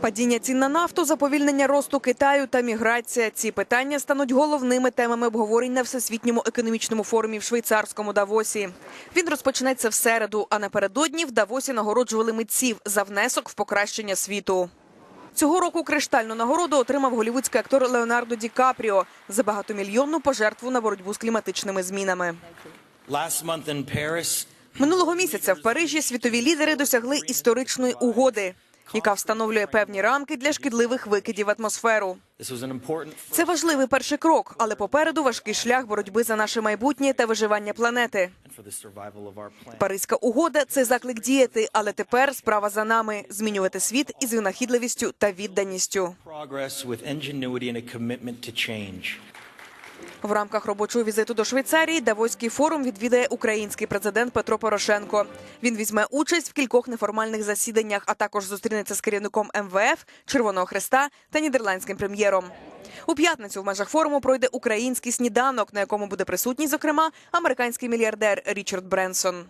Падіння цін на нафту, заповільнення росту Китаю та міграція. Ці питання стануть головними темами обговорень на всесвітньому економічному форумі в швейцарському Давосі. Він розпочнеться в середу, а напередодні в Давосі нагороджували митців за внесок в покращення світу. Цього року криштальну нагороду отримав голівудський актор Леонардо Ді Капріо за багатомільйонну пожертву на боротьбу з кліматичними змінами. Минулого місяця в Парижі світові лідери досягли історичної угоди, яка встановлює певні рамки для шкідливих викидів в атмосферу. Це важливий перший крок, але попереду важкий шлях боротьби за наше майбутнє та виживання планети. Паризька угода це заклик діяти, але тепер справа за нами змінювати світ із винахідливістю та відданістю. В рамках робочого візиту до Швейцарії Давоський форум відвідає український президент Петро Порошенко. Він візьме участь в кількох неформальних засіданнях, а також зустрінеться з керівником МВФ, Червоного Хреста та нідерландським прем'єром. У п'ятницю в межах форуму пройде український сніданок, на якому буде присутній, зокрема, американський мільярдер Річард Бренсон.